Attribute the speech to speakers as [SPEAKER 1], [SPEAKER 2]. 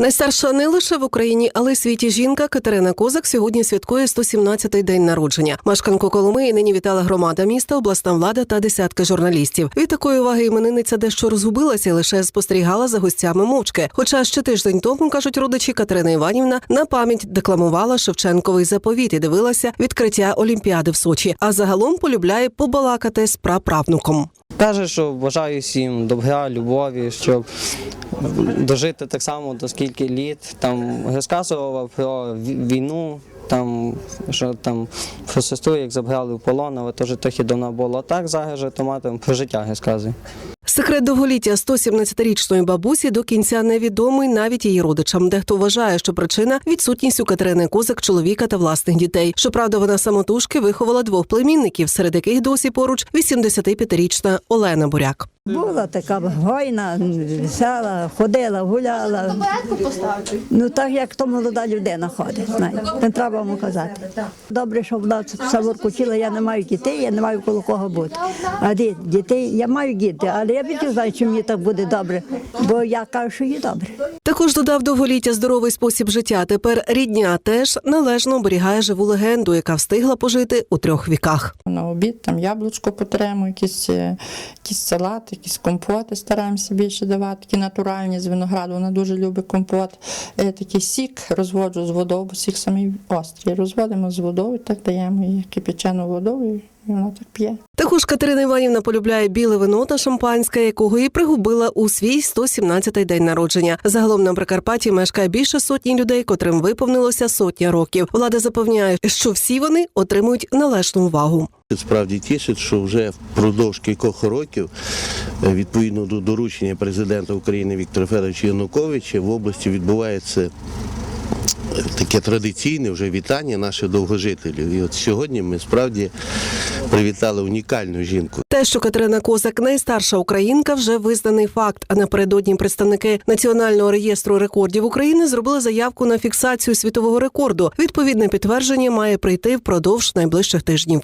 [SPEAKER 1] Найстарша не лише в Україні, але й світі жінка Катерина Козак сьогодні святкує 117-й день народження. Мешканку Коломиї нині вітала громада міста, обласна влада та десятки журналістів. Від такої уваги іменинниця дещо розгубилася і лише спостерігала за гостями мовчки. Хоча ще тиждень тому кажуть родичі Катерина Іванівна на пам'ять декламувала Шевченковий заповіт і дивилася відкриття Олімпіади в Сочі. А загалом полюбляє побалакати з праправнуком.
[SPEAKER 2] Каже, що бажаю всім добра, любові, щоб дожити так само до скільки літ. Там розказував про війну, там, що там про сестру, як забрали в полон, але теж трохи давно було. Так загаже, же то матиму про життя розказує.
[SPEAKER 1] Секрет довголіття 117-річної бабусі до кінця невідомий навіть її родичам. Дехто вважає, що причина відсутність у Катерини Козак чоловіка та власних дітей. Щоправда, вона самотужки виховала двох племінників, серед яких досі поруч 85-річна Олена Буряк.
[SPEAKER 3] Була така гойна, весела, ходила, гуляла. Ну так як то молода людина ходить, знаєте, не треба вам казати. Добре, що вона саворку вчила, я не маю дітей, я не маю коло кого бути. А дітей, я маю діти, але я більше знаю, чи мені так буде добре, бо я кажу, що їй добре.
[SPEAKER 1] Також додав довголіття здоровий спосіб життя. Тепер рідня теж належно оберігає живу легенду, яка встигла пожити у трьох віках.
[SPEAKER 4] На обід там яблучко потремо, якісь, е, якісь салати, якісь компоти стараємося більше давати, такі натуральні з винограду. Вона дуже любить компот. Е, Такий сік розводжу з водою, бо сік самий острий. Розводимо з водою, так даємо їй кипячену водою, і вона п'є.
[SPEAKER 1] Також Катерина Іванівна полюбляє біле вино та шампанське, якого і пригубила у свій 117-й день народження. Загалом на Прикарпатті мешкає більше сотні людей, котрим виповнилося сотня років. Влада запевняє, що всі вони отримують належну увагу.
[SPEAKER 5] Справді тішить, що вже впродовж кількох років, е, відповідно до доручення президента України Віктора Федоровича Януковича, в області відбувається таке традиційне вже вітання наших довгожителів. І от сьогодні ми справді привітали унікальну жінку.
[SPEAKER 1] Те, що Катерина Козак найстарша українка, вже визнаний факт. А напередодні представники Національного реєстру рекордів України зробили заявку на фіксацію світового рекорду. Відповідне підтвердження має прийти впродовж найближчих тижнів.